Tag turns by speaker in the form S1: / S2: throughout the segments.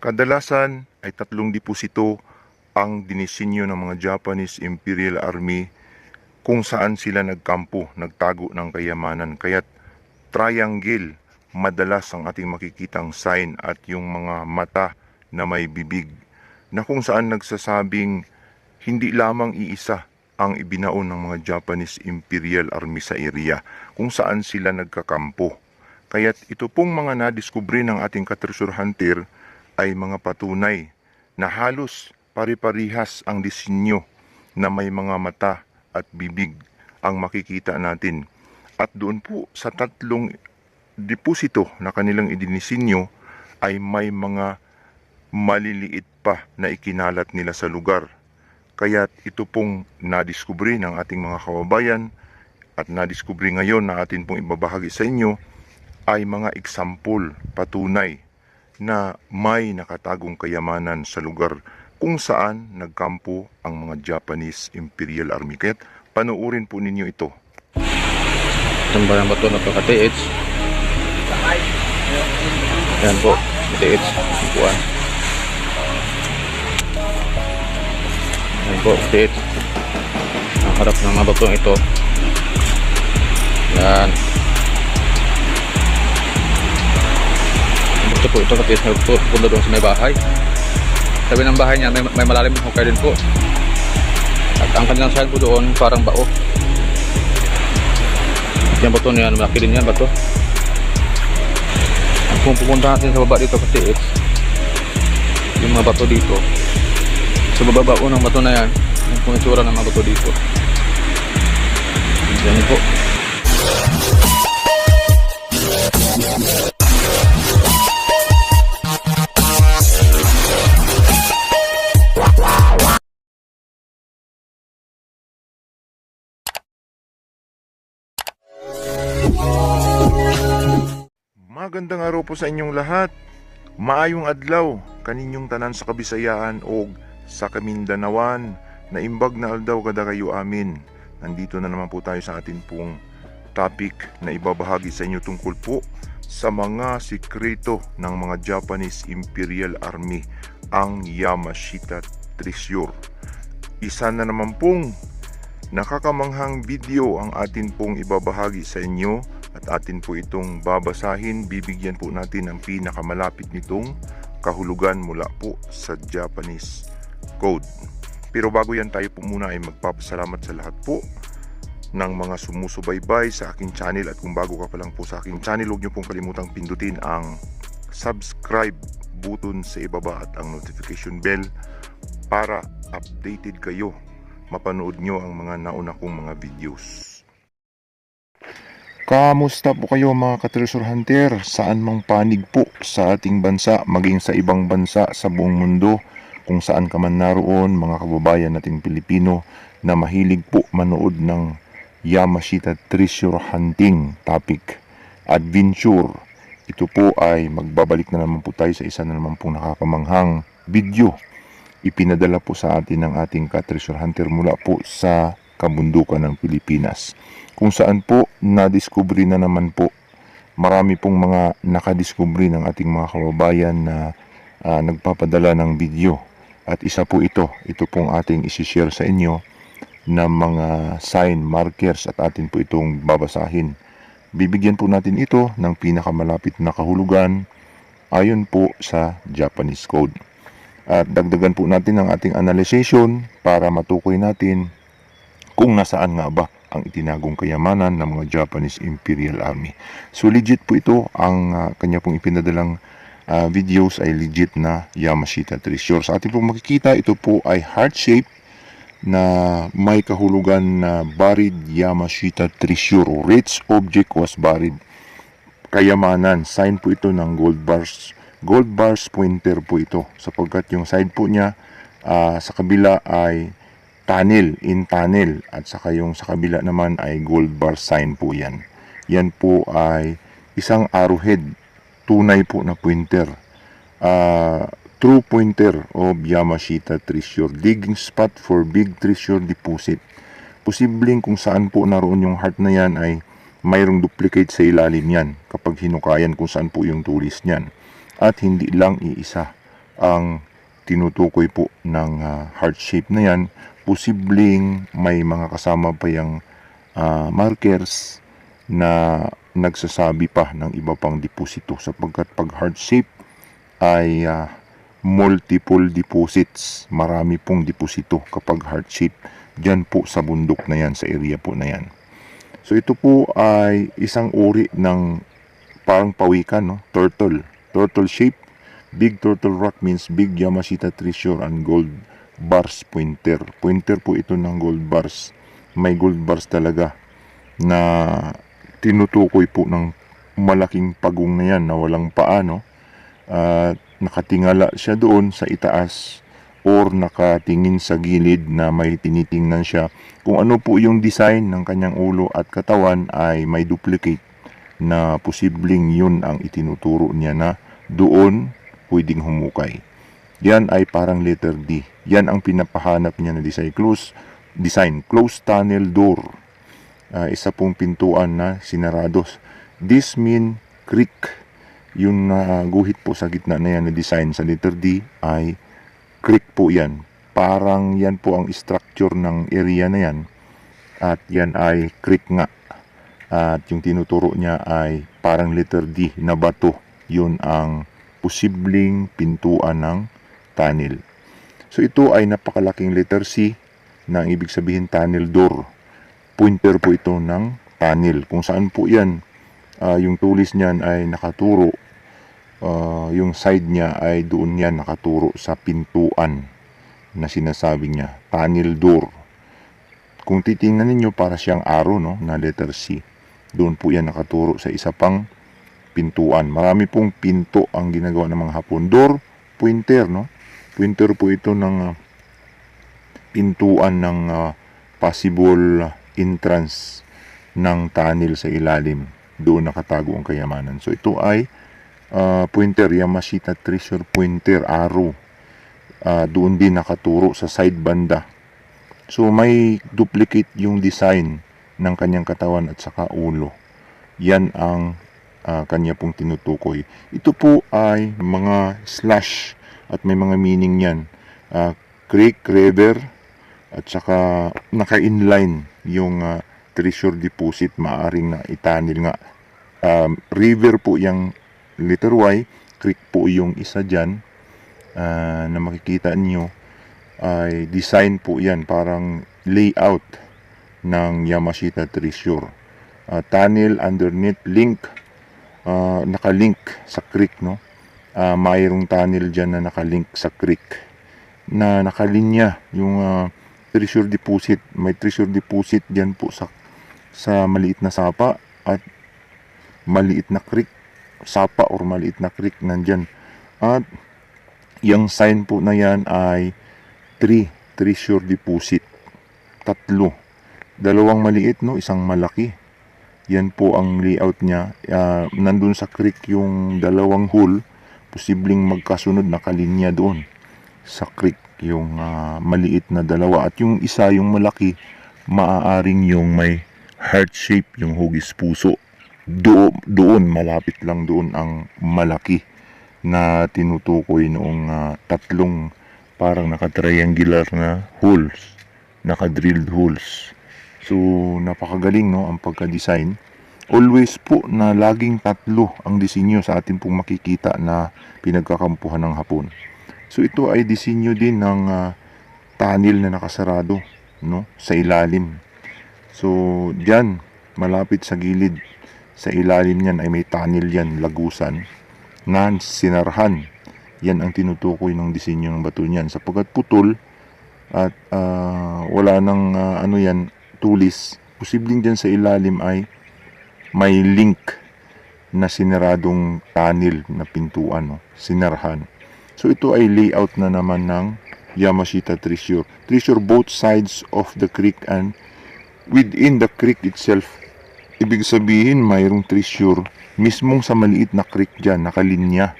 S1: Kadalasan ay tatlong deposito ang dinisenyo ng mga Japanese Imperial Army kung saan sila nagkampo, nagtago ng kayamanan. Kaya't triangle madalas ang ating makikitang sign at yung mga mata na may bibig na kung saan nagsasabing hindi lamang iisa ang ibinaon ng mga Japanese Imperial Army sa area kung saan sila nagkakampo. Kaya't ito pong mga nadiskubre ng ating katresure hunter ay mga patunay na halos pare-parihas ang disenyo na may mga mata at bibig ang makikita natin. At doon po sa tatlong deposito na kanilang idinisenyo ay may mga maliliit pa na ikinalat nila sa lugar. Kaya't ito pong nadiskubre ng ating mga kababayan at nadiskubre ngayon na atin pong ibabahagi sa inyo ay mga example, patunay na may nakatagong kayamanan sa lugar kung saan nagkampo ang mga Japanese Imperial Army. Kaya't panuorin po ninyo ito.
S2: Itong barang bato na to ka-TH. Yan po, TH. Buwan. Yan po, TH. Ang harap ng mga batong ito. Yan. Ito po ito ka-TH na po, punta doon sa may bahay. Sabi ng bahay niya, may, may malalim na hukay din po. At ang kanilang side po doon, parang bao. Yan bato na yan, malaki din yan bato. At kung pupunta natin sa baba dito kasi it's yung mga bato dito. Sa bababa ng bato na yan, yung kung itsura ng mga bato dito. Yan po.
S1: Magandang araw po sa inyong lahat. Maayong adlaw kaninyong tanan sa Kabisayaan o sa Kamindanawan na imbag na aldaw kada kayo amin. Nandito na naman po tayo sa atin pong topic na ibabahagi sa inyo tungkol po sa mga sikreto ng mga Japanese Imperial Army, ang Yamashita Treasure. Isa na naman pong Nakakamanghang video ang atin pong ibabahagi sa inyo at atin po itong babasahin. Bibigyan po natin ng pinakamalapit nitong kahulugan mula po sa Japanese code. Pero bago yan tayo po muna ay magpapasalamat sa lahat po ng mga sumusubaybay sa aking channel at kung bago ka pa lang po sa aking channel huwag niyo pong kalimutang pindutin ang subscribe button sa ibaba at ang notification bell para updated kayo mapanood nyo ang mga nauna kong mga videos. Kamusta po kayo mga ka-treasure hunter? Saan mang panig po sa ating bansa, maging sa ibang bansa sa buong mundo, kung saan ka man naroon, mga kababayan nating Pilipino na mahilig po manood ng Yamashita Treasure Hunting topic, Adventure. Ito po ay magbabalik na naman po tayo sa isa na naman pong nakakamanghang video ipinadala po sa atin ng ating ka-treasure hunter mula po sa kabundukan ng Pilipinas. Kung saan po nadiskubre na naman po marami pong mga nakadiskubre ng ating mga kababayan na ah, nagpapadala ng video. At isa po ito, ito pong ating isishare sa inyo na mga sign markers at atin po itong babasahin. Bibigyan po natin ito ng pinakamalapit na kahulugan ayon po sa Japanese code. At dagdagan po natin ang ating analyzation para matukoy natin kung nasaan nga ba ang itinagong kayamanan ng mga Japanese Imperial Army. So legit po ito, ang ah, kanya pong ipinadalang ah, videos ay legit na Yamashita Treasure. Sa ating pong makikita, ito po ay heart shape na may kahulugan na buried Yamashita Treasure rich object was buried. Kayamanan, sign po ito ng gold bars gold bars pointer po ito sapagkat yung side po niya ah, sa kabila ay tunnel, in tunnel at saka yung sa kabila naman ay gold bar sign po yan. Yan po ay isang arrowhead, tunay po na pointer. Ah, true pointer of Yamashita Treasure, digging spot for big treasure deposit. Posibleng kung saan po naroon yung heart na yan ay mayroong duplicate sa ilalim yan kapag hinukayan kung saan po yung tulis niyan at hindi lang iisa ang tinutukoy po ng ah, heart shape na yan, posibleng may mga kasama pa yung ah, markers na nagsasabi pa ng iba pang deposito sapagkat pag heart shape ay ah, multiple deposits. Marami pong deposito kapag heart shape dyan po sa bundok na yan, sa area po na yan. So ito po ay isang uri ng parang pawikan, no? turtle. Turtle shape. Big turtle rock means big Yamashita treasure and gold bars pointer. Pointer po ito ng gold bars. May gold bars talaga na tinutukoy po ng malaking pagong na yan na walang paa, no? At nakatingala siya doon sa itaas or nakatingin sa gilid na may tinitingnan siya. Kung ano po yung design ng kanyang ulo at katawan ay may duplicate na posibleng yun ang itinuturo niya na doon pwedeng humukay. Yan ay parang letter D. Yan ang pinapahanap niya na design. Close, design. Close tunnel door. Ah, isa pong pintuan na sinarados. This mean creek. Yung ah, guhit po sa gitna na yan na design sa letter D ay creek po yan. Parang yan po ang structure ng area na yan. At yan ay creek nga. At yung tinuturo niya ay parang letter D na bato. Yun ang posibleng pintuan ng tunnel. So ito ay napakalaking letter C na ibig sabihin tunnel door. Pointer po ito ng tunnel. Kung saan po yan, ah, yung tulis niyan ay nakaturo. Ah, yung side niya ay doon yan nakaturo sa pintuan na sinasabi niya, tunnel door. Kung titingnan ninyo para siyang arrow no, na letter C. Doon po yan nakaturo sa isa pang pintuan. Marami pong pinto ang ginagawa ng mga Hapon. Door, pointer, no? Pointer po ito ng ah, pintuan ng ah, possible entrance ng tunnel sa ilalim. Doon nakatago ang kayamanan. So ito ay ah, pointer, Yamashita Treasure Pointer, arrow. Ah, doon din nakaturo sa side banda. So may duplicate yung design ng kanyang katawan at saka ulo. Yan ang ah, kanya pong tinutukoy. Ito po ay mga slash at may mga meaning yan. Ah, creek, river, at saka naka-inline yung ah, treasure deposit maaring na itanil nga. Um, river po yung letter Y, creek po yung isa dyan ah, na makikita niyo ay design po yan parang layout ng Yamashita Treasure. Ah, tunnel underneath link ah, nakalink sa creek no. Ah, mayroong tunnel diyan na nakalink sa creek na nakalinya yung ah, treasure deposit. May treasure deposit diyan po sa sa maliit na sapa at maliit na creek sapa or maliit na creek nandyan. At yung sign po na yan ay 3 treasure deposit. Tatlo. Dalawang maliit no, isang malaki. Yan po ang layout niya. Ah, nandun sa creek yung dalawang hole, posibleng magkasunod na kalinya doon sa creek yung ah, maliit na dalawa. At yung isa yung malaki maaaring yung may heart shape yung hugis puso. Do, doon malapit lang doon ang malaki na tinutukoy noong ah, tatlong parang naka-triangular na holes naka-drilled holes so napakagaling no ang pagka-design always po na laging tatlo ang disenyo sa atin pong makikita na pinagkakampuhan ng hapon So ito ay disenyo din ng ah, tunnel na nakasarado no sa ilalim. So diyan malapit sa gilid sa ilalim niyan ay may tunnel yan lagusan na sinarhan. Yan ang tinutukoy ng disenyo ng bato niyan sapagkat putol at ah, wala nang ah, ano yan tulis. Posibleng diyan sa ilalim ay may link na sinaradong tunnel na pintuan no sinarhan. So ito ay layout na naman ng Yamashita Treasure. Treasure both sides of the creek and within the creek itself. Ibig sabihin mayroong treasure mismong sa maliit na creek dyan, nakalinya,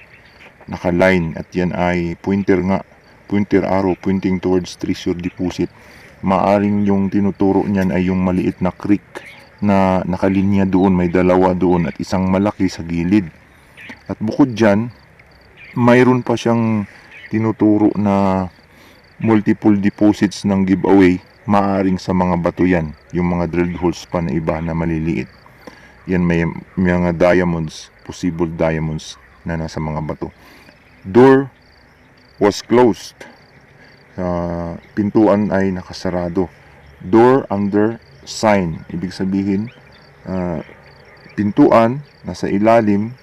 S1: nakaline at yan ay pointer nga, pointer arrow pointing towards treasure deposit. Maaring yung tinuturo niyan ay yung maliit na creek na nakalinya doon, may dalawa doon at isang malaki sa gilid. At bukod dyan, mayroon pa siyang tinuturo na multiple deposits ng giveaway, maaring sa mga bato yan, yung mga drilled holes pa na iba na maliliit. Yan may, may mga diamonds, possible diamonds na nasa mga bato. Door was closed. Ah, pintuan ay nakasarado. Door under sign. Ibig sabihin, ah, pintuan nasa ilalim,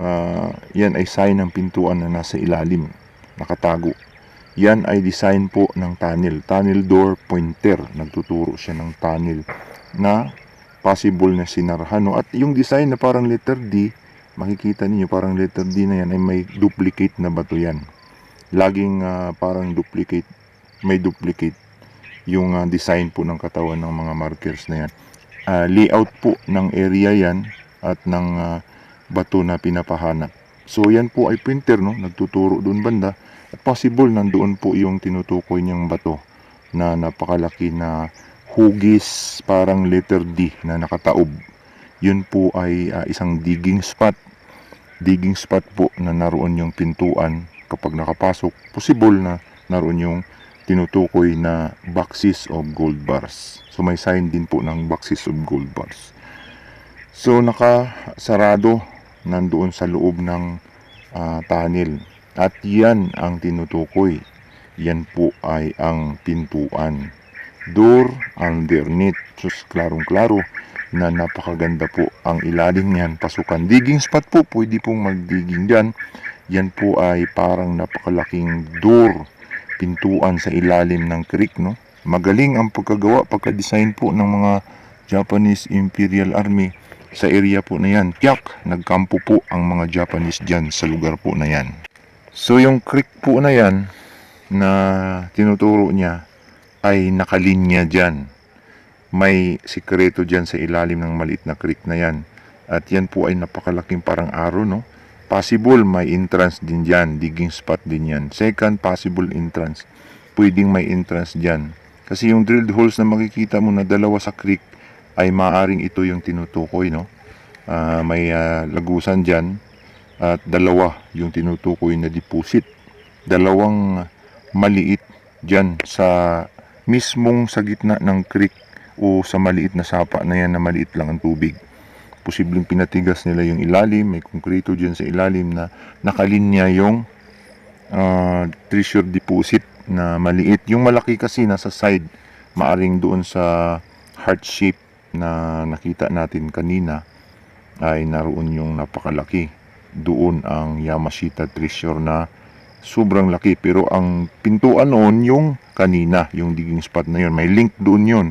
S1: ah, yan ay sign ng pintuan na nasa ilalim, nakatago. Yan ay design po ng tunnel. Tunnel door pointer. Nagtuturo siya ng tunnel na possible na sinarahan. No? At yung design na parang letter D, makikita niyo parang letter D na yan ay may duplicate na bato yan. Laging ah, parang duplicate, may duplicate yung ah, design po ng katawan ng mga markers na yan. Ah, layout po ng area yan at ng ah, bato na pinapahanap. So yan po ay printer no, nagtuturo doon banda at possible nandoon po yung tinutukoy niyang bato na napakalaki na hugis parang letter D na nakataob. Yun po ay ah, isang digging spot. Digging spot po na naroon yung pintuan kapag nakapasok. Possible na naroon yung tinutukoy na boxes of gold bars. So may sign din po ng boxes of gold bars. So nakasarado nandoon sa loob ng ah, tunnel. At yan ang tinutukoy. Yan po ay ang pintuan. Door underneath. Sus, klarong-klaro na napakaganda po ang ilalim niyan. Pasukan. Digging spot po. Pwede pong magdigging dyan. Yan po ay parang napakalaking door. Pintuan sa ilalim ng creek. No? Magaling ang pagkagawa, pagka-design po ng mga Japanese Imperial Army sa area po na yan. Tiyak, nagkampo po ang mga Japanese dyan sa lugar po na yan. So yung creek po na yan na tinuturo niya ay nakalinya dyan. May sikreto dyan sa ilalim ng maliit na creek na yan. At yan po ay napakalaking parang arrow, no? Possible may entrance din dyan, digging spot din yan. Second, possible entrance. Pwedeng may entrance dyan. Kasi yung drilled holes na makikita mo na dalawa sa creek ay maaring ito yung tinutukoy, no? Ah, may ah, lagusan dyan at dalawa yung tinutukoy na deposit. Dalawang maliit dyan sa mismong sa gitna ng creek o sa maliit na sapa na yan na maliit lang ang tubig. Posibleng pinatigas nila yung ilalim, may konkreto dyan sa ilalim na nakalinya yung ah, treasure deposit na maliit. Yung malaki kasi nasa side, maaring doon sa heart shape na nakita natin kanina ay naroon yung napakalaki. Doon ang Yamashita treasure na sobrang laki pero ang pintuan noon yung kanina, yung digging spot na yun. May link doon yun.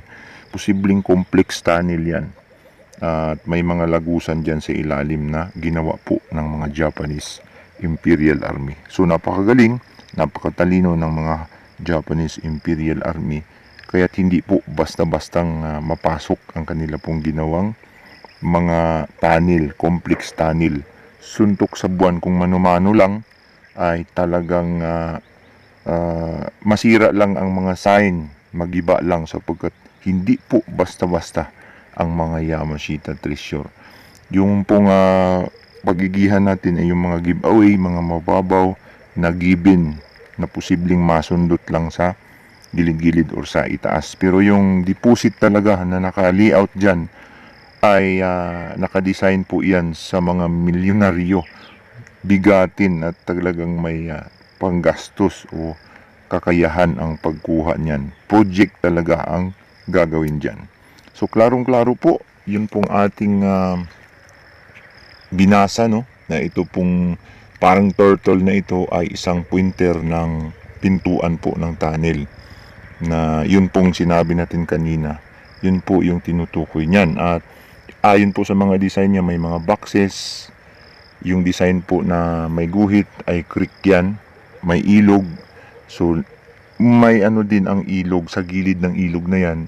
S1: Posibleng complex tunnel yan. At may mga lagusan dyan sa ilalim na ginawa po ng mga Japanese Imperial Army. So napakagaling, napakatalino ng mga Japanese Imperial Army. Kaya't hindi po basta-bastang ah, mapasok ang kanila pong ginawang mga tunnel, complex tunnel. Suntok sa buwan kung mano-mano lang ay talagang ah, ah, masira lang ang mga sign, magiba lang sapagkat hindi po basta-basta ang mga Yamashita treasure. Yung pong ah, pagigihan natin ay yung mga giveaway, mga mababaw na given na posibleng masundot lang sa gilid-gilid or sa itaas. Pero yung deposit talaga na naka-layout dyan ay ah, nakadesign po yan sa mga milyonaryo bigatin at talagang may ah, panggastos o kakayahan ang pagkuha niyan. Project talaga ang gagawin dyan. So klarong-klaro po, yun pong ating ah, binasa no? Na ito pong parang turtle na ito ay isang pointer ng pintuan po ng tunnel. Na yun pong sinabi natin kanina yun po yung tinutukoy niyan. At ayon po sa mga design niya may mga boxes. Yung design po na may guhit ay creek yan. May ilog. So may ano din ang ilog sa gilid ng ilog na yan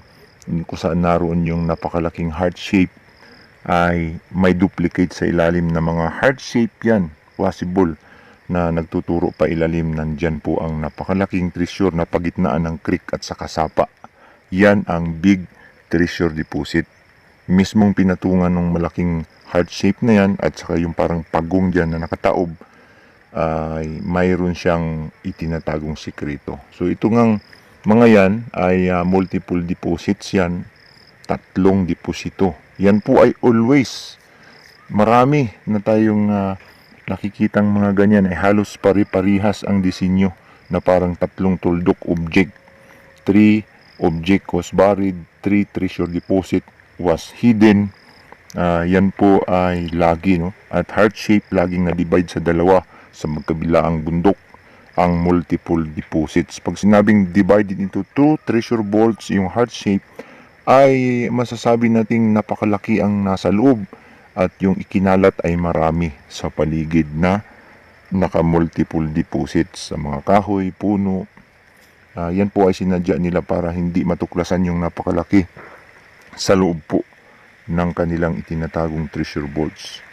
S1: kung saan naroon yung napakalaking heart shape ay may duplicate sa ilalim ng mga heart shape yan. Possible na nagtuturo pa ilalim nandyan po ang napakalaking treasure na pagitnaan ng creek at saka sapa. Yan ang big treasure deposit. Mismong pinatungan ng malaking heart shape na yan at saka yung parang pagong dyan na nakataob ay mayroon siyang itinatagong sikreto. So ito ngang mga yan ay ah, multiple deposits yan, tatlong deposito. Yan po ay always marami na tayong ah, nakikitang mga ganyan ay halos pari-parihas ang disenyo na parang tatlong tuldok object. Three object was buried, three treasure deposit was hidden. Ah, yan po ay lagi no at heart shape laging na-divide sa dalawa sa magkabilaang bundok ang multiple deposits. Pag sinabing divided into two treasure vaults, yung heart shape ay masasabi nating napakalaki ang nasa loob at yung ikinalat ay marami sa paligid na naka-multiple deposits sa mga kahoy, puno. Ah, yan po ay sinadya nila para hindi matuklasan yung napakalaki sa loob po ng kanilang itinatagong treasure vaults.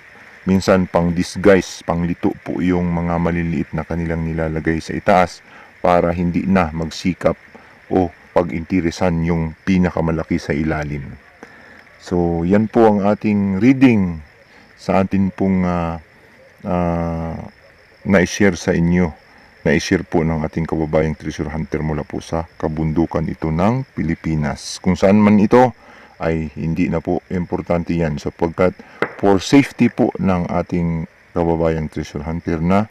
S1: Minsan pang disguise, pang lito po yung mga maliliit na kanilang nilalagay sa itaas para hindi na magsikap o pag-interesan yung pinakamalaki sa ilalim. So, yan po ang ating reading sa atin pong ah, ah, na-share sa inyo. Na-share po ng ating kababayang treasure hunter mula po sa kabundukan ito ng Pilipinas. Kung saan man ito ay hindi na po importante yan sapagkat for safety po ng ating kababayang treasure hunter na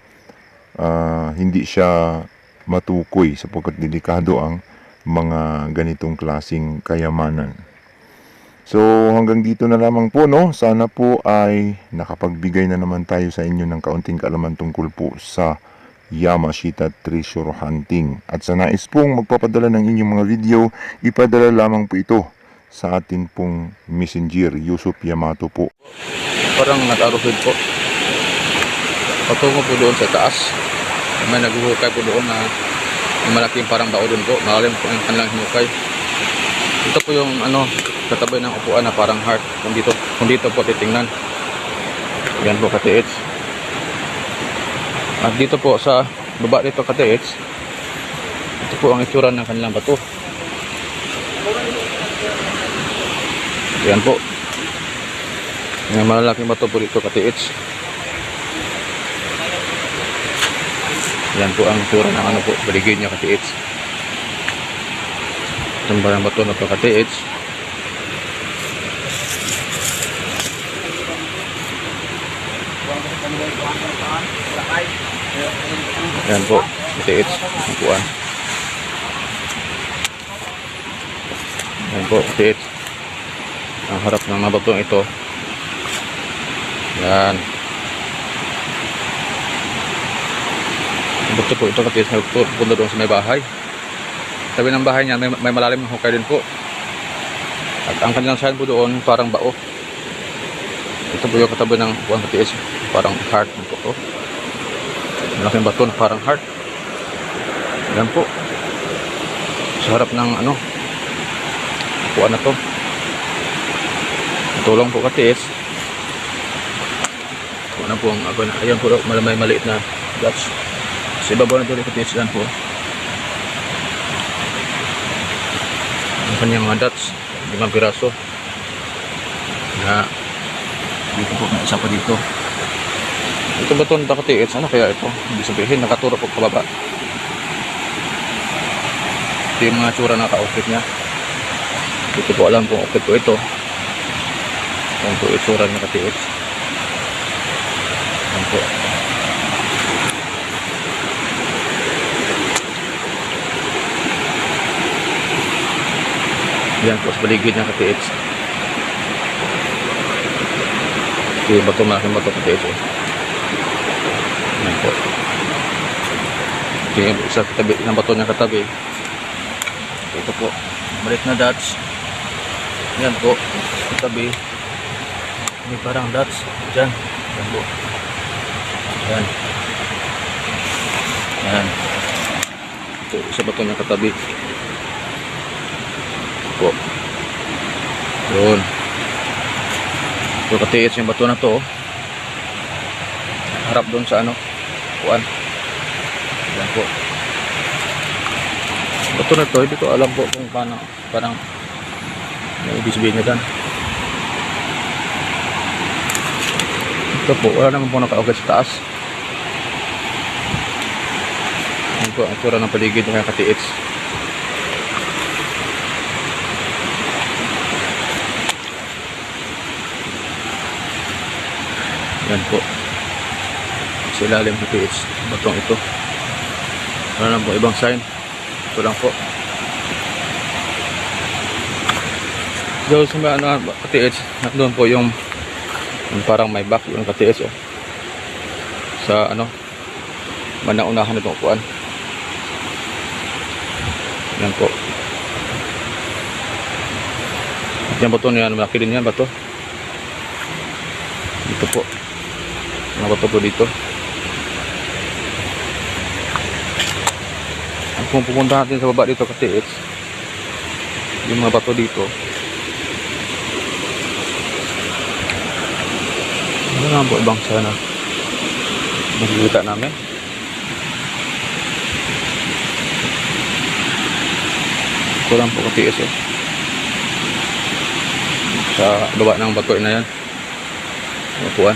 S1: ah, hindi siya matukoy sapagkat delikado ang mga ganitong klasing kayamanan. So hanggang dito na lamang po no. Sana po ay nakapagbigay na naman tayo sa inyo ng kaunting kaalaman tungkol po sa Yamashita Treasure Hunting. At sa nais pong magpapadala ng inyong mga video, ipadala lamang po ito sa atin pong messenger, Yusuf Yamato po.
S2: Parang nag-aruhid po. Patungo po doon sa taas. May naghuhukay po doon na malaking parang bao doon po. Malalim po ang kanilang hinukay. Ito po yung ano, katabi ng upuan na parang heart. Kung dito, kung dito po titingnan. Yan po katiits. At dito po sa baba dito katiits, ito po ang itsura ng kanilang bato. Yan po. May malalaking bato po dito katiits. Yan po ang tura ng ano po, baligid niya katiits. Itong barang bato na to katiits. Yan po, katiits. Ang puan. Yan po, katiits. Ang harap ng mga batong ito. Yan. Buto po ito kasi punta doon sa may bahay. Sabi ng bahay niya, may, may malalim na hukay din po. At ang kanilang sign po doon, parang bao. Ito po yung katabi ng buwan katiis. Parang heart po to. Malaking bato parang heart. Yan po. Sa harap ng ano, kuwan na to. Tulong po katiis. Kuwan na po ang ako na. Ayan po, may maliit na dots. Sa ibabaw na tuloy katiis yan po. Ang kanyang mga dots. Limang piraso. Na dito po, may isa pa dito. Ito ba ito nakatiis? Ano kaya ito? Hindi sabihin, nakaturo po pababa. Ito yung mga tsura na ka-outfit niya. Dito po alam kung outfit ko ito. Yan po itsura ng katiis. Yan po. Yan po sa paligid katiis. Ito yung bato malaking bato katiis. Oh. Yan po. Yung isa katabi, ng bato niya katabi. Ito po. Balik na dots. Yan po. Katabi. May parang dots. Diyan. Yan po. Yan. Yan. Ito, isa bato niya katabi. Po. Yun. Ito katiis yung bato na to. oh. Harap doon sa ano. Kuan. Yan po. Bato na to. Hindi ko alam po kung paano. Parang may ibig sabihin niya dyan. Ito po, wala naman po nakaugat sa taas. po ang itsura ng paligid ng katiits. Yan po. Sa ilalim ng PH. Batong ito. Wala lang po ibang sign. Ito lang po. So sa mga ano, ka-TH, doon po yung, yung parang may back yung ka-TH oh. Sa ano, manaunahan itong upuan. Yan po. At yan bato niyan, malaki din yan bato. Dito po. Mga bato po dito. At kung pupunta natin sa baba dito ka-TH, yung mga bato dito, Ano nga po ibang sana? Nakikita namin. Kulang po katiis eh. Sa baba ng bato na yan. Upuan.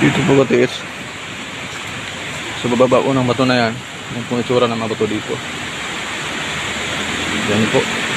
S2: Dito po katiis. Sa bababa po ng bato na yan. Yan po itsura ng mga bato dito. Yan po.